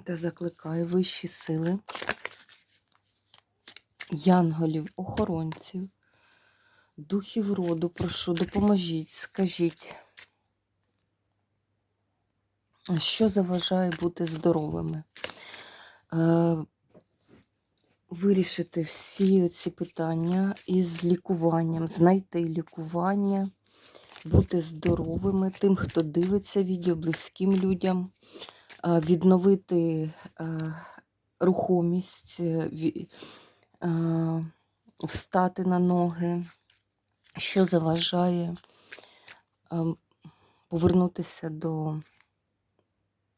Та закликаю вищі сили, янголів, охоронців, духів роду, прошу, допоможіть, скажіть, що заважає бути здоровими? Е, Вирішити всі ці питання із лікуванням, знайти лікування, бути здоровими, тим, хто дивиться відео, близьким людям відновити е, рухомість, е, встати на ноги, що заважає е, повернутися до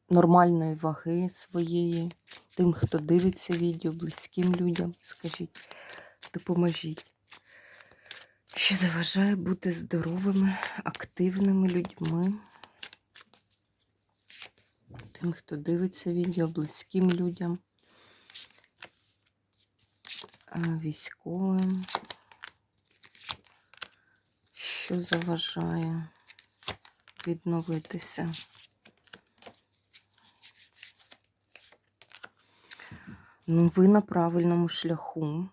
нормальної ваги своєї, тим, хто дивиться відео, близьким людям, скажіть, допоможіть. Що заважає бути здоровими, активними людьми тим, хто дивиться відео, близьким людям, військовим, що заважає відновитися. Ну, ви на правильному шляху.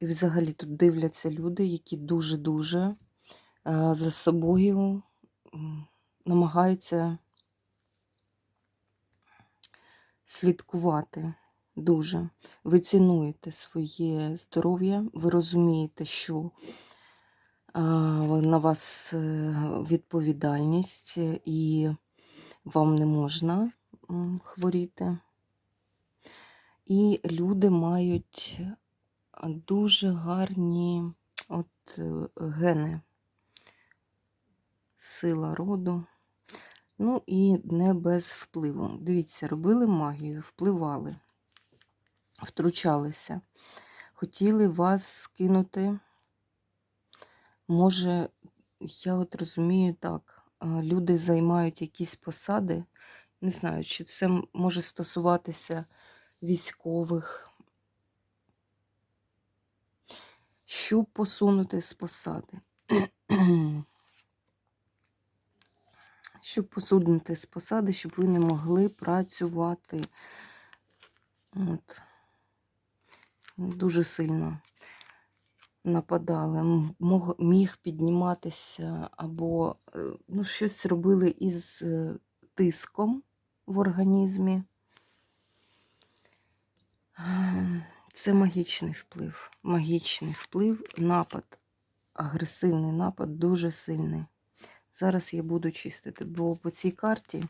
І взагалі тут дивляться люди, які дуже-дуже е, за собою намагаються слідкувати дуже. Ви цінуєте своє здоров'я, ви розумієте, що на вас е, відповідальність е, і вам не можна хворіти. І люди мають дуже гарні от, е, гени, сила роду. Ну і не без впливу. Дивіться, робили магію, впливали, втручалися, хотіли вас скинути. Може, я от розумію так, е, люди займають якісь посади, не знаю, чи це може стосуватися військових, щоб посунути з посади. щоб посунути з посади, щоб ви не могли працювати. От. Дуже сильно нападали. Міг підніматися або е, ну, щось робили із е, тиском в організмі. Це магічний вплив. Магічний вплив, напад, агресивний напад, дуже сильний. Зараз я буду чистити, бо по цій карті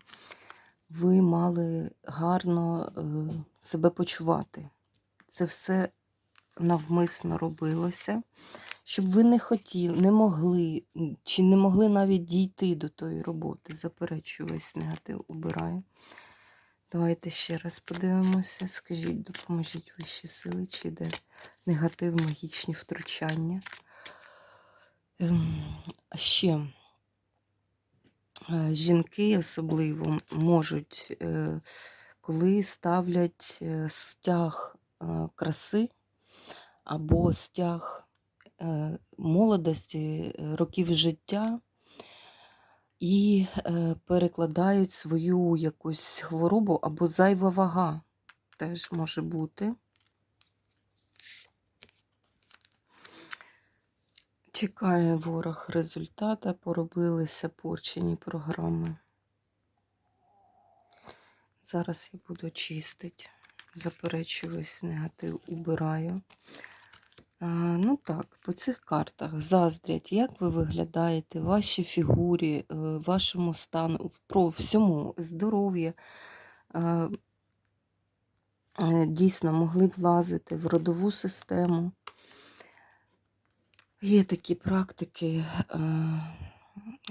ви мали гарно е, себе почувати. Це все навмисно робилося, щоб ви не хотіли, не могли, чи не могли навіть дійти до тої роботи. Заперечую весь негатив, убираю. Давайте ще раз подивимося. Скажіть, допоможіть вищі сили, чи йде негатив, магічні втручання. Ем, Ще жінки особливо можуть, е, коли ставлять е, стяг е, краси або стяг е, молодості, е, років життя, і е, перекладають свою якусь хворобу або зайва вага теж може бути. Чекає ворог результата, поробилися порчені програми. Зараз я буду чистити. Заперечую весь негатив, убираю. А, ну так, по цих картах заздрять, як ви виглядаєте, вашій фігурі, е, вашому стану, про всьому здоров'я. Е, Дійсно могли влазити в родову систему. Є такі практики, е,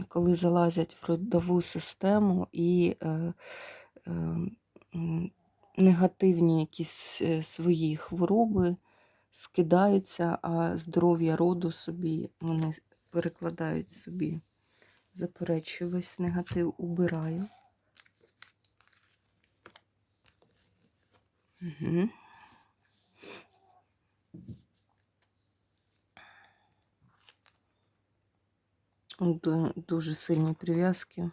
коли залазять в родову систему і е, е, негативні якісь свої хвороби скидаються, а здоров'я роду собі вони перекладають собі. Заперечую весь негатив, убираю. Угу. Дуже сильні прив'язки.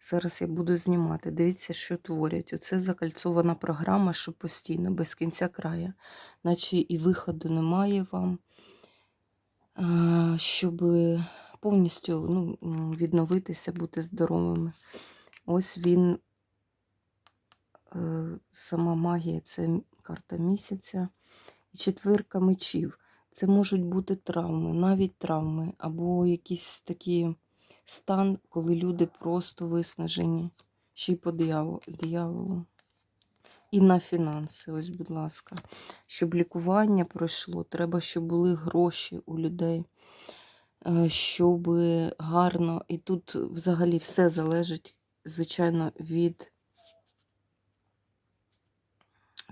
Зараз я буду знімати. Дивіться, що творять. Оце закальцована програма, що постійно, без кінця края. Наче і виходу немає вам, щоб повністю ну, відновитися, бути здоровими. Ось він, е, сама магія, це карта місяця. І четвірка мечів. Це можуть бути травми, навіть травми, або якийсь такий стан, коли люди просто виснажені, ще й по дияволу. І на фінанси, ось, будь ласка. Щоб лікування пройшло, треба, щоб були гроші у людей, е, щоб гарно. І тут взагалі все залежить, звичайно, від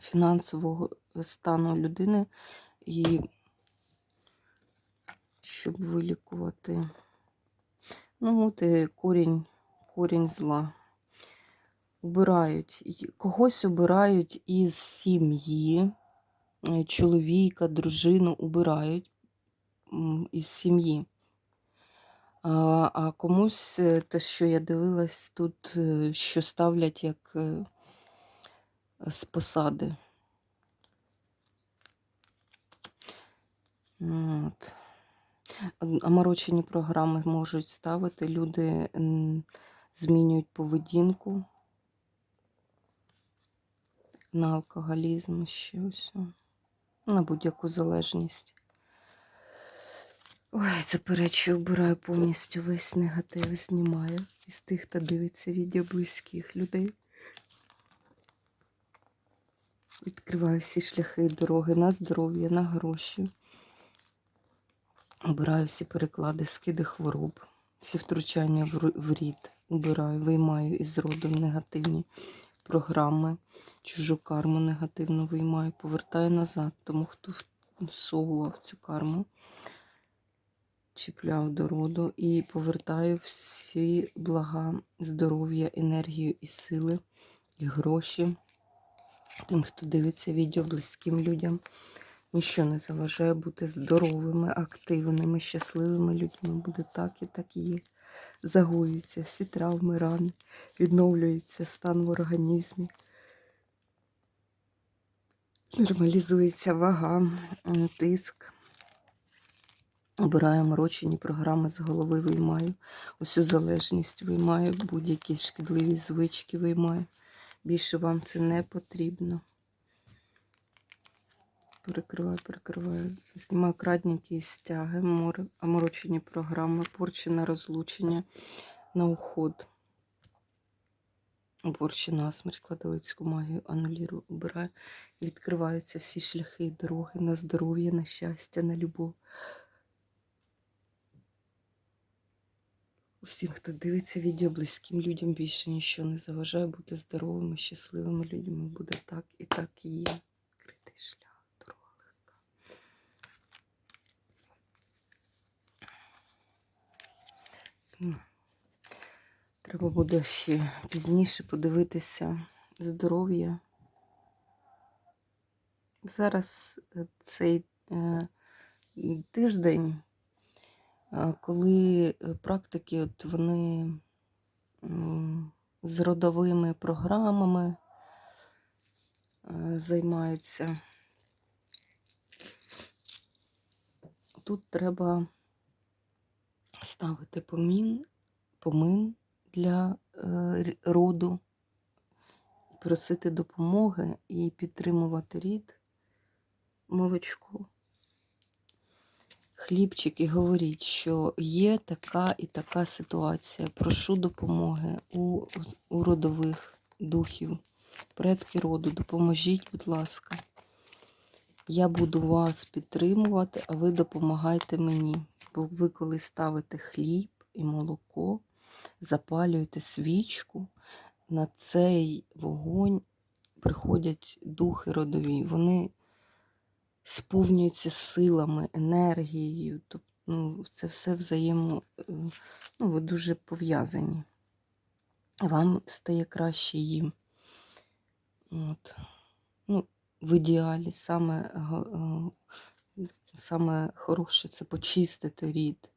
фінансового стану людини і щоб вилікувати. Ну, от і корінь, корінь зла. Убирають. Когось обирають із сім'ї, е, чоловіка, дружину убирають із сім'ї. А, комусь, е, те, що я дивилась, тут, е, що ставлять як з посади. От. Оморочені програми можуть ставити. Люди змінюють поведінку на алкоголізм, ще ось. На будь-яку залежність. Ой, заперечую, обираю повністю весь негатив, знімаю із тих, хто дивиться відео близьких людей. Відкриваю всі шляхи і дороги на здоров'я, на гроші. Обираю всі переклади, скиди хвороб, всі втручання в рід. Убираю, виймаю із роду негативні програми, чужу карму негативно виймаю, повертаю назад, тому хто всовував цю карму, чіпляв до роду і повертаю всі блага, здоров'я, енергію і сили, і гроші. Тим, хто дивиться відео близьким людям. Ніщо не заважає бути здоровими, активними, щасливими людьми. Буде так і так і є. Загоюються всі травми, рани, відновлюється стан в організмі. Нормалізується вага, тиск. Обираю морочені програми з голови виймаю. Усю залежність виймаю, будь-які шкідливі звички виймаю. Більше вам це не потрібно. Перекриваю, перекриваю. Знімаю крадніки і стяги, море, оморочені програми, порчі на розлучення, на уход. Порчі на смерть, кладовицьку магію, анулірую, обираю. Відкриваються всі шляхи і дороги на здоров'я, на щастя, на любов. Всім, хто дивиться відео близьким людям, більше нічого не заважає бути здоровими, щасливими людьми. Буде так і так і є. Критий шлях, Треба буде ще пізніше подивитися здоров'я. Зараз е, цей е, тиждень, е, коли практики, от вони з родовими програмами займаються. Тут треба ставити помін, помин для е, роду, просити допомоги і підтримувати рід, молочко, хлібчик і говоріть, що є така і така ситуація. Прошу допомоги у, у родових духів, предки роду, допоможіть, будь ласка. Я буду вас підтримувати, а ви допомагайте мені. Бо ви, коли ставите хліб і молоко, запалюєте свічку, на цей вогонь приходять духи родові, вони сповнюються силами, енергією. Тобто, ну, це все взаємо, е, ну, ви дуже пов'язані. Вам стає краще їм. От. Ну, в ідеалі саме, е, саме хороше це почистити рід,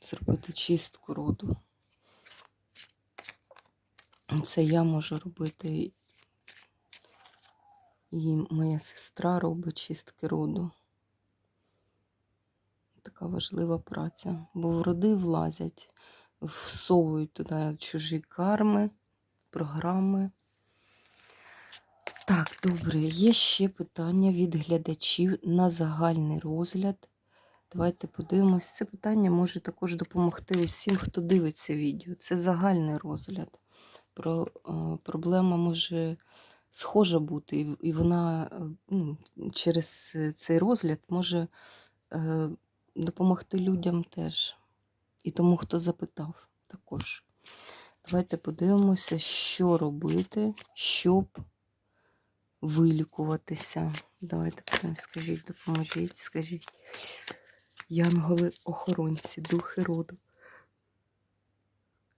зробити чистку роду. Це я можу робити. І моя сестра робить чистки роду. Така важлива праця. Бо в роди влазять, всовують туди чужі карми, програми. Так, добре, є ще питання від глядачів на загальний розгляд. Давайте подивимось. Це питання може також допомогти усім, хто дивиться відео. Це загальний розгляд. Про, е, проблема може схожа бути, і, вона е, ну, через цей розгляд може е, допомогти людям теж. І тому, хто запитав також. Давайте подивимося, що робити, щоб вилікуватися. Давайте скажіть, допоможіть, скажіть. Янголи охоронці, духи роду.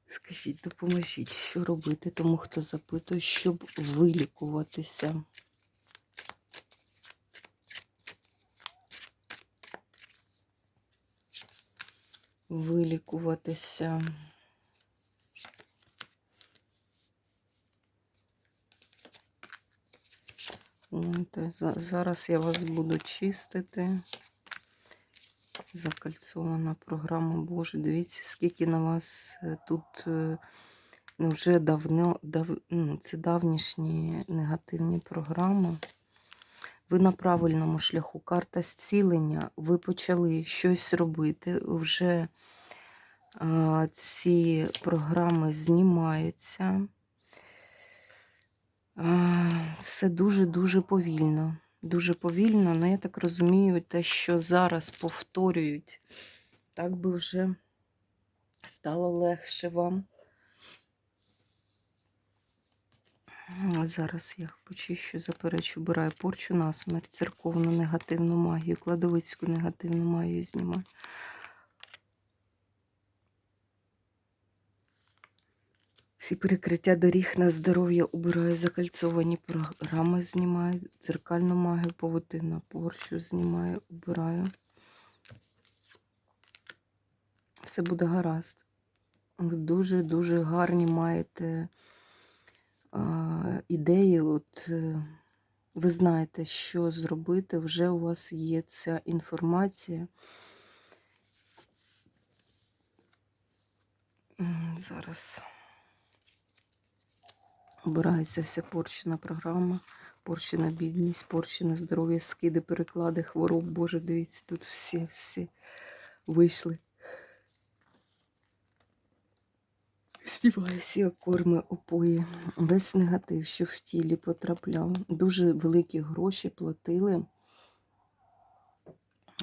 Скажіть, допоможіть, що робити тому, хто запитує, щоб вилікуватися. Вилікуватися. Знаєте, за- Зараз я вас буду чистити. Закальцована програма Боже. Дивіться, скільки на вас е, тут е, ну, вже давно, дав, ну, це давнішні негативні програми. Ви на правильному шляху. Карта зцілення. Ви почали щось робити. Вже а, ці програми знімаються. Все дуже-дуже повільно. Дуже повільно, але я так розумію, те, що зараз повторюють, так би вже стало легше вам. Зараз я почищу, заперечу, обираю порчу на смерть, церковну негативну магію, кладовицьку негативну магію знімаю. Всі перекриття доріг на здоров'я убираю, закальцовані програми знімаю, дзеркальну магію, павутина, порчу знімаю, убираю. Все буде гаразд. Ви дуже-дуже гарні маєте а, ідеї. От, е, ви знаєте, що зробити, вже у вас є ця інформація. Зараз. Обирається вся порчена програма, порчена бідність, порчене здоров'я, скиди, переклади, хвороб. Боже, дивіться, тут всі, всі вийшли. Стіваю всі корми, опої, весь негатив, що в тілі потрапляв. Дуже великі гроші платили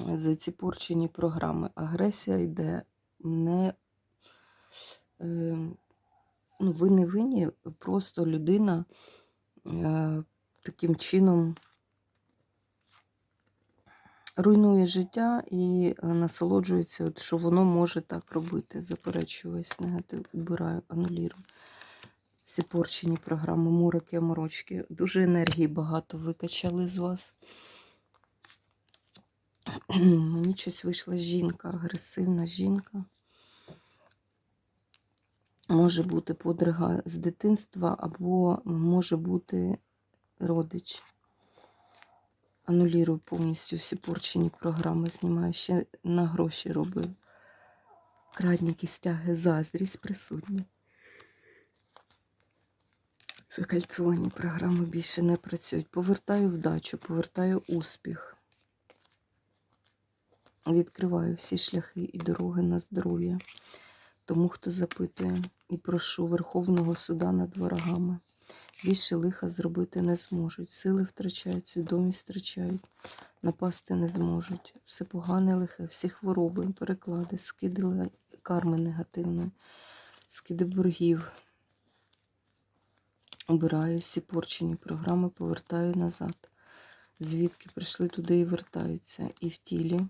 за ці порчені програми. Агресія йде не. Ну, ви не винні, просто людина е, таким чином руйнує життя і е, насолоджується, от, що воно може так робити. Заперечую весь негатив, убираю, анулірую. Всі порчені програми, мурики, аморочки. Дуже енергії багато викачали з вас. Мені щось вийшла жінка, агресивна жінка. Може бути подруга з дитинства, або може бути родич. Анулірую повністю всі порчені програми, знімаю ще на гроші робив. Крадніки, стяги, заздрість присутні. Закальцовані програми більше не працюють. Повертаю вдачу, повертаю успіх. Відкриваю всі шляхи і дороги на здоров'я. Тому, хто запитує, і прошу Верховного суда над ворогами. Більше лиха зробити не зможуть. Сили втрачають, свідомість втрачають, напасти не зможуть. Все погане лихе, всі хвороби, переклади, скиди карми негативної, скиди боргів. Обираю всі порчені програми, повертаю назад. Звідки прийшли туди і вертаються. І в тілі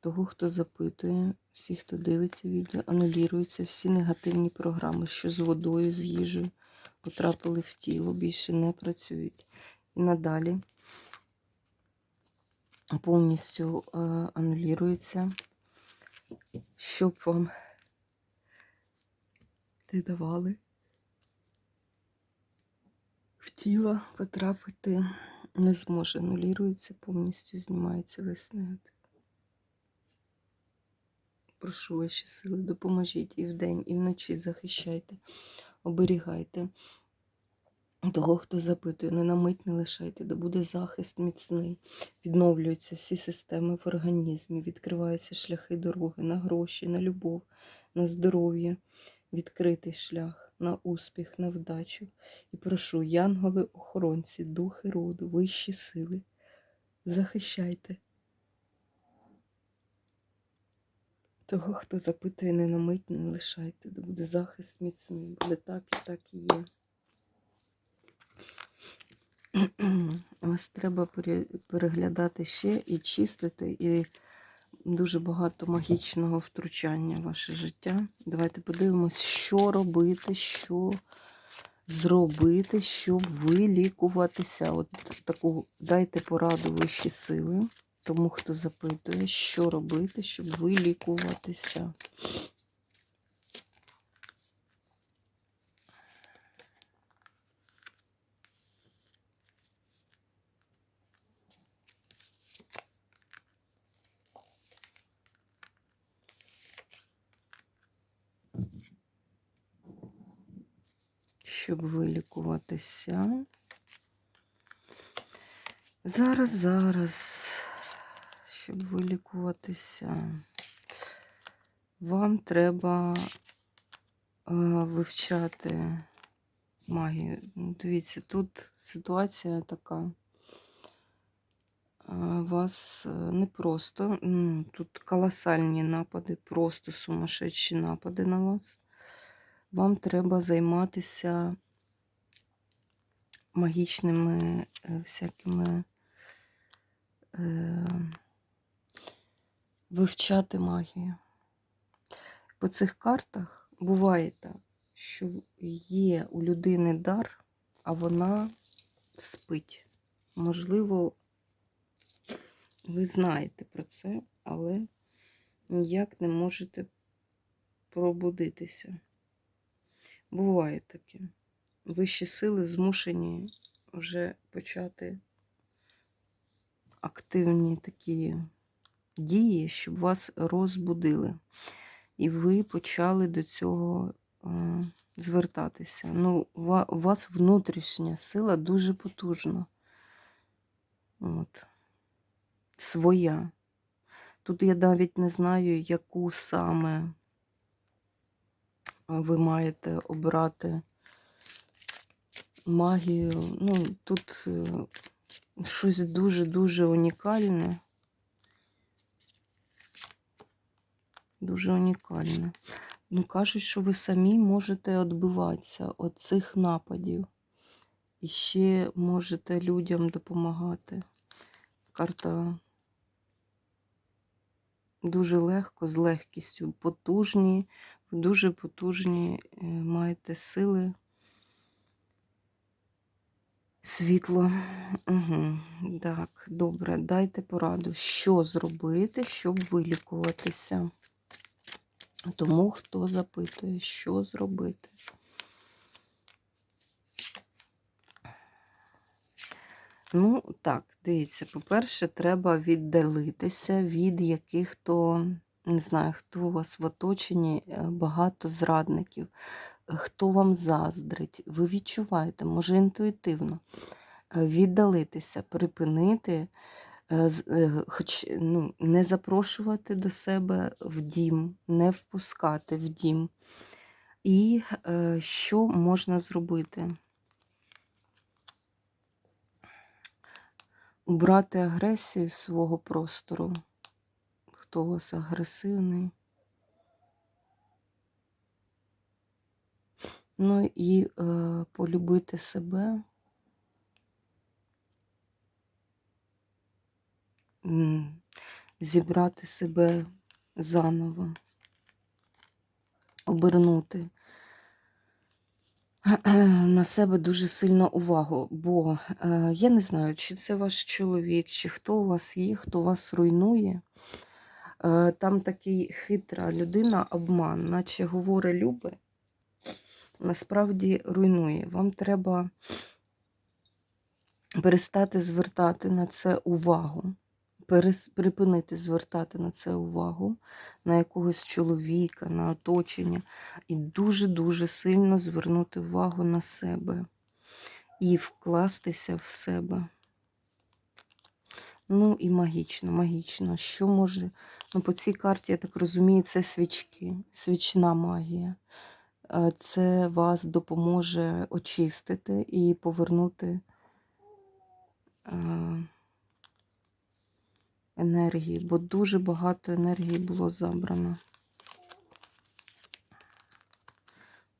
того, хто запитує, всі, хто дивиться відео, анулюються всі негативні програми, що з водою, з їжею потрапили в тіло, більше не працюють. І надалі повністю е, анулюються, щоб вам не давали в тіло потрапити не зможе. Анулюється, повністю знімається весь негатив. Прошу ваші сили, допоможіть і вдень, і вночі захищайте, оберігайте того, хто запитує, не на мить не лишайте, де буде захист міцний, відновлюються всі системи в організмі, відкриваються шляхи дороги на гроші, на любов, на здоров'я, відкритий шлях, на успіх, на вдачу. І прошу, янголи-охоронці, духи роду, вищі сили, захищайте. Того, хто запитує, не на мить не лишайте, де буде захист міцний, буде так і так і є. Вас треба переглядати ще і чистити, і дуже багато магічного втручання в ваше життя. Давайте подивимось, що робити, що зробити, щоб вилікуватися. От таку дайте пораду вищі сили, тому хто запитує, що робити, щоб вилікуватися. Щоб вилікуватися. Зараз, зараз, щоб вилікуватися, вам треба е, вивчати магію. Ну, Дивіться, тут ситуація така. Е, Вас е, не просто, тут колосальні напади, просто сумасшедші напади на вас вам треба займатися магічними е, всякими е, вивчати магію. По цих картах буває так, що є у людини дар, а вона спить. Можливо, ви знаєте про це, але ніяк не можете пробудитися. Буває таке. Вищі сили змушені вже почати активні такі дії, щоб вас розбудили. І ви почали до цього е, звертатися. Ну, у вас внутрішня сила дуже потужна. От. Своя. Тут я навіть не знаю, яку саме ви маєте обрати магію. Ну, тут е, щось дуже-дуже унікальне. Дуже унікальне. Ну, кажуть, що ви самі можете відбиватися від цих нападів. І ще можете людям допомагати. Карта дуже легко, з легкістю, потужні, дуже потужні, е, маєте сили. Світло. Угу. Так, добре, дайте пораду, що зробити, щоб вилікуватися. Тому хто запитує, що зробити. Ну, так, дивіться, по-перше, треба віддалитися від яких-то, не знаю, хто у вас в оточенні, е, багато зрадників, хто вам заздрить, ви відчуваєте, може інтуїтивно е, віддалитися, припинити, е, хоч ну, не запрошувати до себе в дім, не впускати в дім. І що можна зробити? Убрати агресію з свого простору. Хто вас агресивний? Ну і е, полюбити себе. Зібрати себе заново, обернути на себе дуже сильно увагу, бо е, я не знаю, чи це ваш чоловік, чи хто у вас є, хто вас руйнує. Е, Там такий хитра людина, обман, наче говорить люби, насправді руйнує. Вам треба перестати звертати на це увагу. Припинити звертати на це увагу, на якогось чоловіка, на оточення, і дуже-дуже сильно звернути увагу на себе і вкластися в себе. Ну і магічно, магічно. Що може? Ну, по цій карті, я так розумію, це свічки, свічна магія. Е, Це вас допоможе очистити і повернути е, енергії, бо дуже багато енергії було забрано.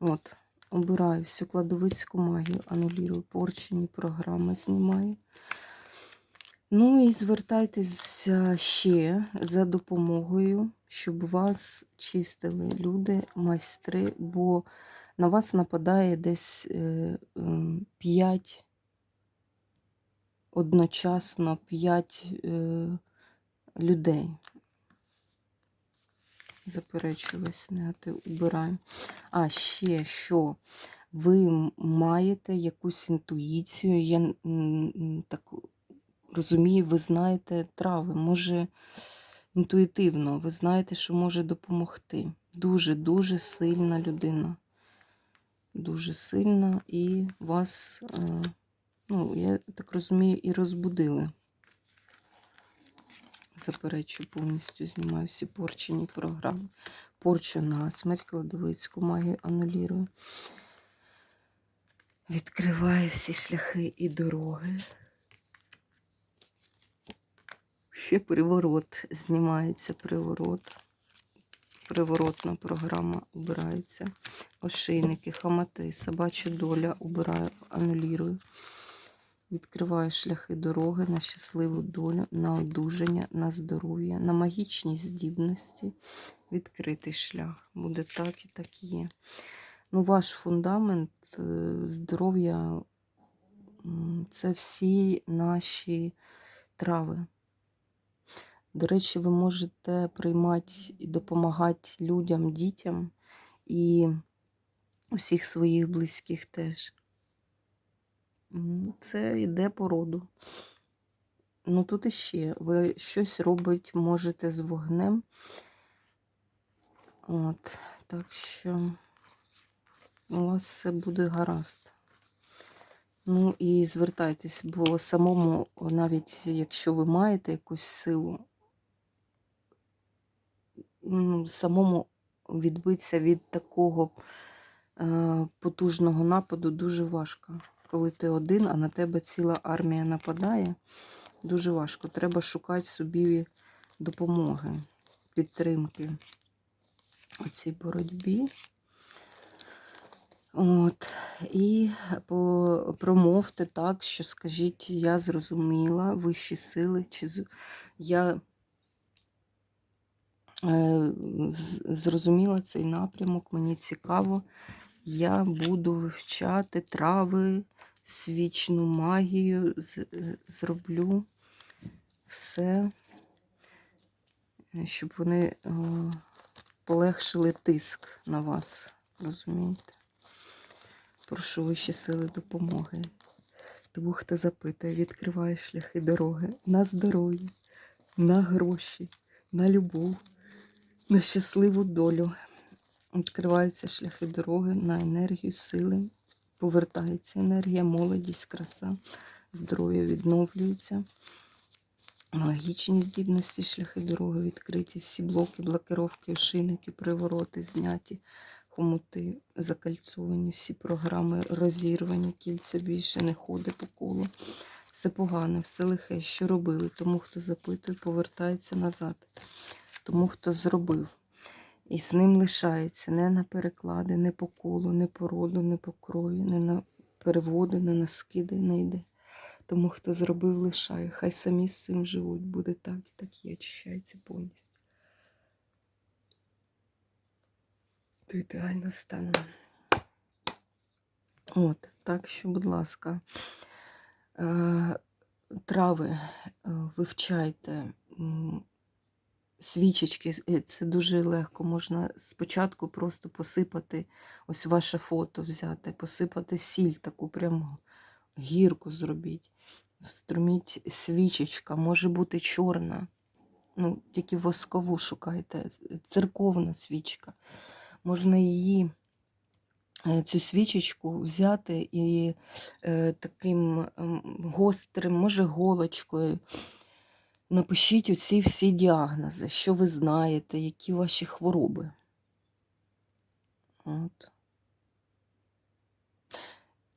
От, обираю всю кладовицьку магію, анулірую порчені програми, знімаю. Ну і звертайтеся ще за допомогою, щоб вас чистили люди, майстри, бо на вас нападає десь 5 одночасно 5 людей. Заперечую весь негатив, убираю. А ще що? Ви маєте якусь інтуїцію, я так розумію, ви знаєте трави, може інтуїтивно, ви знаєте, що може допомогти. Дуже-дуже сильна людина. Дуже сильна, і вас, е, ну, я так розумію, і розбудили. Заперечую, повністю знімаю всі порчені програми. Порчу на смерть, кладовицьку магію анулірую. Відкриваю всі шляхи і дороги. Ще приворот знімається приворот. Приворотна програма убирається. Ошейники, хамати, собача доля убираю, анулірую. Відкриваю шляхи дороги на щасливу долю, на одужання, на здоров'я, на магічні здібності. Відкритий шлях. Буде так і так є. Ну, ваш фундамент е, здоров'я це всі наші трави. До речі, ви можете приймати і допомагати людям, дітям і усіх своїх близьких теж. Це йде по роду. Ну тут іще ви щось робити можете з вогнем. От, так що у вас все буде гаразд. Ну і звертайтесь, бо самому, навіть якщо ви маєте якусь силу, самому відбитися від такого е, потужного нападу дуже важко. Коли ти один, а на тебе ціла армія нападає, дуже важко. Треба шукати собі допомоги, підтримки у цій боротьбі. От, і по, промовте так, що скажіть, я зрозуміла вищі сили, чи я зрозуміла цей напрямок, мені цікаво. Я буду вивчати трави, свічну магію, е, зроблю все, е, щоб вони е, полегшили тиск на вас. Розумієте? Прошу вищі сили допомоги. Тому хто запитує, відкриває шляхи дороги на здоров'я, на гроші, на любов, на щасливу долю. Відкриваються шляхи дороги на енергію, сили. Повертається енергія, молодість, краса, здоров'я відновлюється. Магічні здібності, шляхи дороги відкриті, всі блоки, блокировки, ошейники, привороти зняті, хомути закальцовані, всі програми розірвані, кільця більше не ходить по колу. Все погане, все лихе, що робили. Тому, хто запитує, повертається назад. Тому, хто зробив. І з ним лишається не на переклади, не по колу, не по роду, не по крові, не на переводи, не на скиди не йде. Тому хто зробив, лишає. Хай самі з цим живуть. Буде так і так і очищається повністю. До ідеального стану. От, так що, будь ласка, е, трави е, вивчайте. Свічечки, е, це дуже легко. Можна спочатку просто посипати, ось ваше фото взяти, посипати сіль, таку прямо гірку зробіть. Струміть свічечка, може бути чорна. Ну, тільки воскову шукайте, церковна свічка. Можна її, е, цю свічечку взяти і е, таким гострим, може, голочкою. Напишіть оці всі діагнози, що ви знаєте, які ваші хвороби. От.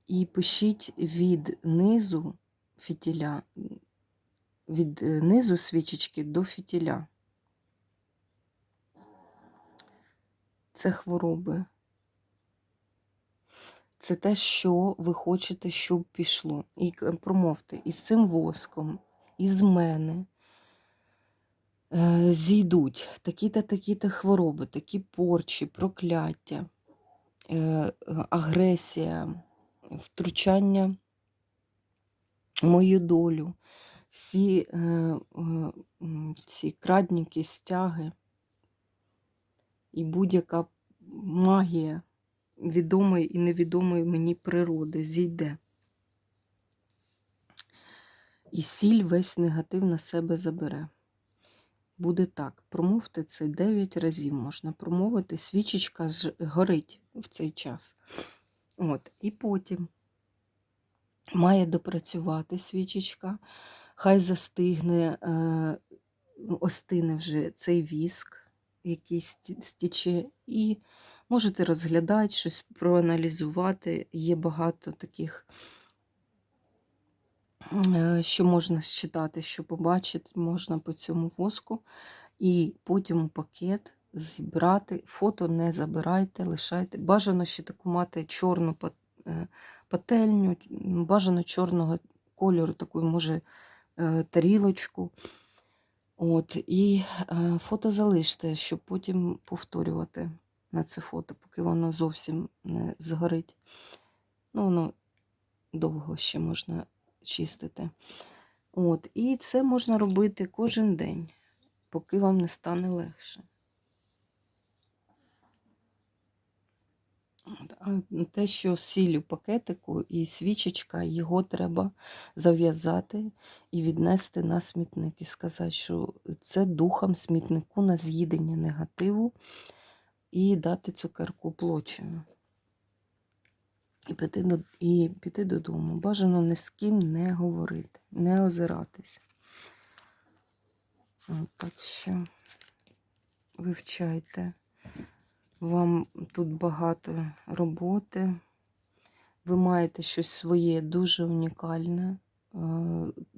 І пишіть від низу фітіля, від е, низу свічечки до фітіля. Це хвороби. Це те, що ви хочете, щоб пішло. І промовте, із цим воском, із мене е, зійдуть такі-то, такі-то хвороби, такі порчі, прокляття, е, е, агресія, втручання в мою долю, всі ці крадніки, стяги і будь-яка магія відомої і невідомої мені природи зійде. І сіль весь негатив на себе забере. Буде так. Промовте це 9 разів можна промовити. Свічечка ж горить в цей час. От. І потім має допрацювати свічечка, хай застигне, е, остине вже цей віск, який стіче, і можете розглядати, щось проаналізувати. Є багато таких, що можна считати, що побачити можна по цьому воску. І потім у пакет зібрати. Фото не забирайте, лишайте. Бажано ще таку мати чорну е, пательню, бажано чорного кольору, таку, може, е, тарілочку. От, і е, фото залиште, щоб потім повторювати на це фото, поки воно зовсім не згорить. Ну, воно довго ще можна чистити. От, і це можна робити кожен день, поки вам не стане легше. Те, що сіль пакетику і свічечка, його треба зав'язати і віднести на смітник. І сказати, що це духом смітнику на з'їдення негативу і дати цукерку плочену. І піти, до, і піти додому. Бажано ні з ким не говорити, не озиратися. От, так що вивчайте. Вам тут багато роботи. Ви маєте щось своє дуже унікальне. Е,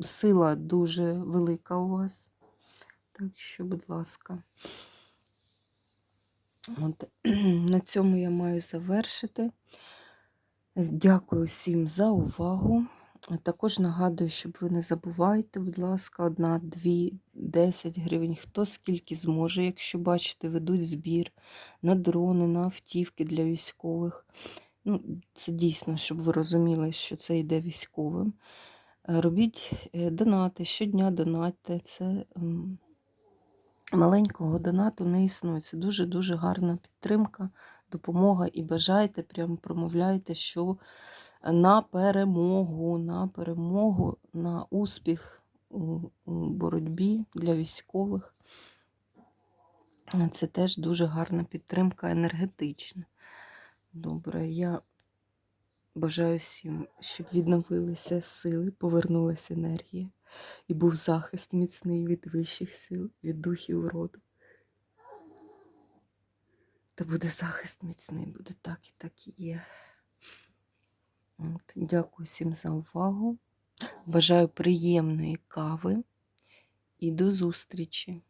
Сила дуже велика у вас. Так що, будь ласка. От, на цьому я маю завершити. Дякую всім за увагу. Також нагадую, щоб ви не забувайте, будь ласка, одна, дві, 10 гривень, хто скільки зможе, якщо бачите, ведуть збір на дрони, на автівки для військових. Ну, Це дійсно, щоб ви розуміли, що це йде військовим. Е, Робіть е, донати, щодня донатьте. Це маленького донату не існує. Це дуже-дуже гарна підтримка, допомога і бажайте, прямо промовляйте, що на перемогу, на перемогу, на успіх у боротьбі для військових. Це теж дуже гарна підтримка енергетична. Добре, я бажаю всім, щоб відновилися сили, повернулася енергія і був захист міцний від вищих сил, від духів роду. Та буде захист міцний, буде так і так і є. От, дякую всім за увагу. Бажаю приємної кави і до зустрічі!